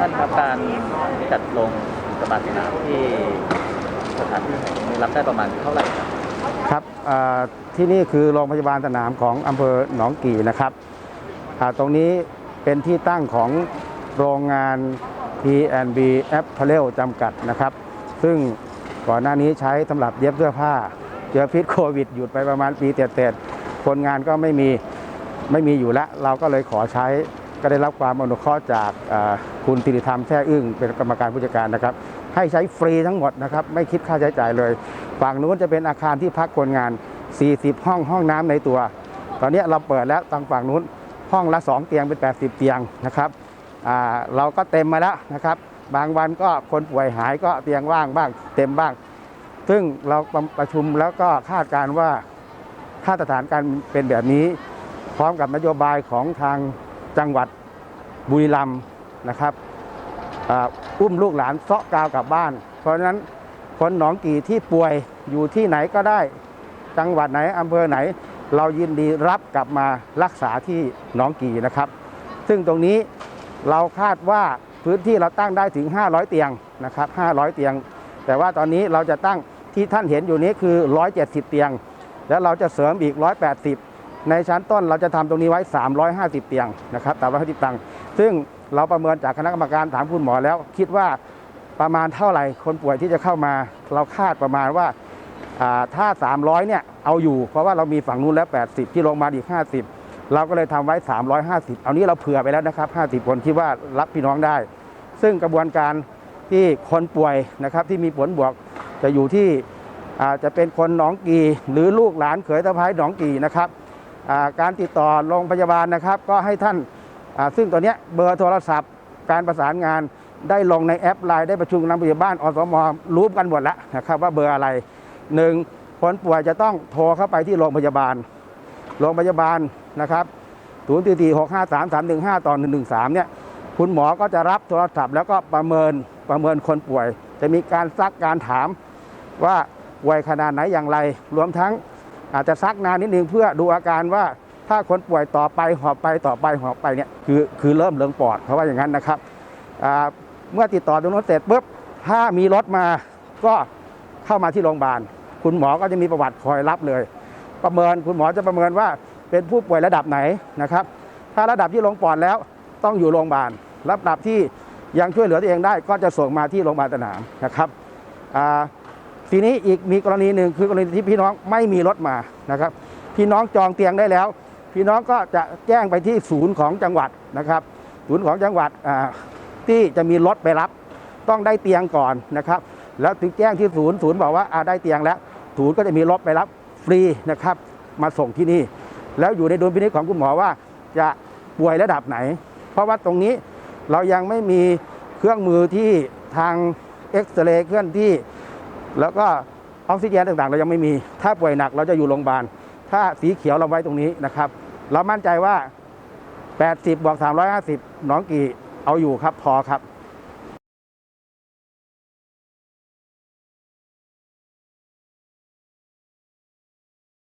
ท่านครับการจัดลงสมานสนามที่สถานที่แห่งนี้รับได้ประมาณเท่าไหร่ครับครับที่นี่คือโรงพยาบาลสนามของอำเภอหนองกี่นะครับตรงนี้เป็นที่ตั้งของโรงงาน T&B Apparel จำกัดนะครับ ซึ่งก่อนหน้านี้ใช้สำหรับเย็บเสื้อผ้า เจอพิษโควิดหยุดไปประมาณปีเศษๆคนงานก็ไม่มีไม่มีอยู่แล้ว เราก็เลยขอใช้ก็ได้รับความอนุเคราะห์จาก คุณติริธรรมแท้อึ้งเป็นกรรมการผู้จัดการนะครับ ให้ใช้ฟรีทั้งหมดนะครับ ไม่คิดค่าใช้จ่ายเลย ฝั่งนู้นจะเป็นอาคารที่พักคนงาน 40 ห้องห้องน้ำในตัว ตอนนี้เราเปิดแล้วทางฝั่งนู้นห้องละ 2 เตียงเป็น 80 เตียงนะครับเราก็เต็มมาแล้วนะครับ บางวันก็คนป่วยหายก็เตียงว่างบ้าง เต็มบ้าง ซึ่งเราประชุมแล้วก็คาดการว่าถ้าสถานการณ์เป็นแบบนี้ พร้อมกับนโยบายของทางจังหวัดบุรีรัมย์ นะครับอ,อุ้มลูกหลานเซาะกาวกลับบ้าน เพราะฉะนั้นคนหนองกี่ที่ป่วยอยู่ที่ไหนก็ได้ จังหวัดไหนอำเภอไหน เรายินดีรับกลับมารักษาที่หนองกี่นะครับ ซึ่งตรงนี้เราคาดว่าพื้นที่เราตั้งได้ถึง 500 เตียงนะครับ 500 เตียง แต่ว่าตอนนี้เราจะตั้งที่ท่านเห็นอยู่นี้คือ 170 เตียง แล้วเราจะเสริมอีก 180 ในชั้นต้นเราจะทำตรงนี้ไว้ 350 เตียงนะครับ350เตียง ซึ่งเราประเมินจากคณะกรรมการถามคุณหมอแล้ว คิดว่าประมาณเท่าไหร่คนป่วยที่จะเข้ามา เราคาดประมาณว่าอ่าถ้า 300เนี่ยเอาอยู่ เพราะว่าเรามีฝั่งนู้นแล้ว 80 ที่โรงพยาบาลอีก 50 เราก็เลยทำไว้ 350 เอานี้เราเผื่อไปแล้วนะครับ 50 คนคิดว่ารับพี่น้องได้ ซึ่งกระบวนการที่คนป่วยนะครับที่มีผลบวกจะอยู่ที่อาจะเป็นคนหนองกีหรือลูกหลานเขยตะไคร้หนองกีนะครับการติดต่อโรงพยาบาลนะครับ ก็ให้ท่าน ซึ่งตัวนี้เบอร์โทรศัพท์ การประสานงานได้ลงในแอปไลน์ได้ประชุมกับนำพยาบาลอสมรู้กันหมดแล้วนะครับว่าเบอร์อะไรหนึ่งคนป่วยจะต้องโทรเข้าไปที่โรงพยาบาล โรงพยาบาลนะครับศูนย์ตีตีหกห้าสามสามหนึ่งห้าต่อหนึ่งหนึ่งสามเนี่ยคุณหมอก็จะรับโทรศัพท์แล้วก็ประเมินประเมินคนป่วย จะมีการซักการถามว่าป่วยขนาดไหนอย่างไร รวมทั้งอาจจะซักนานนิดนึงเพื่อดูอาการว่า ถ้าคนป่วยต่อไปหอบไปต่อไปหอบไปเนี่ยคือคือเริ่มเลืองปอดเพราะว่าอย่างนั้นนะครับเมื่อติดต่อตรงนู้นเสร็จปุ๊บถ้ามีรถมาก็เข้ามาที่โรงพยาบาลคุณหมอก็จะมีประวัติคอยรับเลย ประเมินคุณหมอจะประเมินว่าเป็นผู้ป่วยระดับไหนนะครับ ถ้าระดับที่ลงปอดแล้วต้องอยู่โรงพยาบาลระดับที่ยังช่วยเหลือตัวเองได้ก็จะส่งมาที่โรงพยาบาลสนามนะครับทีนี้อีกมีกรณีหนึ่งคือกรณีที่พี่น้องไม่มีรถมานะครับ พี่น้องจองเตียงได้แล้ว พี่น้องก็จะแจ้งไปที่ศูนย์ของจังหวัดนะครับ ศูนย์ของจังหวัดที่จะมีรถไปรับ ต้องได้เตียงก่อนนะครับ แล้วถึงแจ้งที่ศูนย์ศูนย์บอกว่าอาได้เตียงแล้ว ศูนย์ก็จะมีรถไปรับฟรีนะครับ มาส่งที่นี่ แล้วอยู่ในดุลพินิจของคุณหมอว่าจะป่วยระดับไหน เพราะว่าตรงนี้เรายังไม่มีเครื่องมือที่ทางเอ็กซเรย์เคลื่อนที่ แล้วก็ออกซิเจนต่างๆ เรายังไม่มี ถ้าป่วยหนักเราจะอยู่โรงพยาบาล ถ้าสีเขียวเราไว้ตรงนี้นะครับ เรามั่นใจว่า 80บวก350หน้องกี่เอาอยู่ครับพอครับ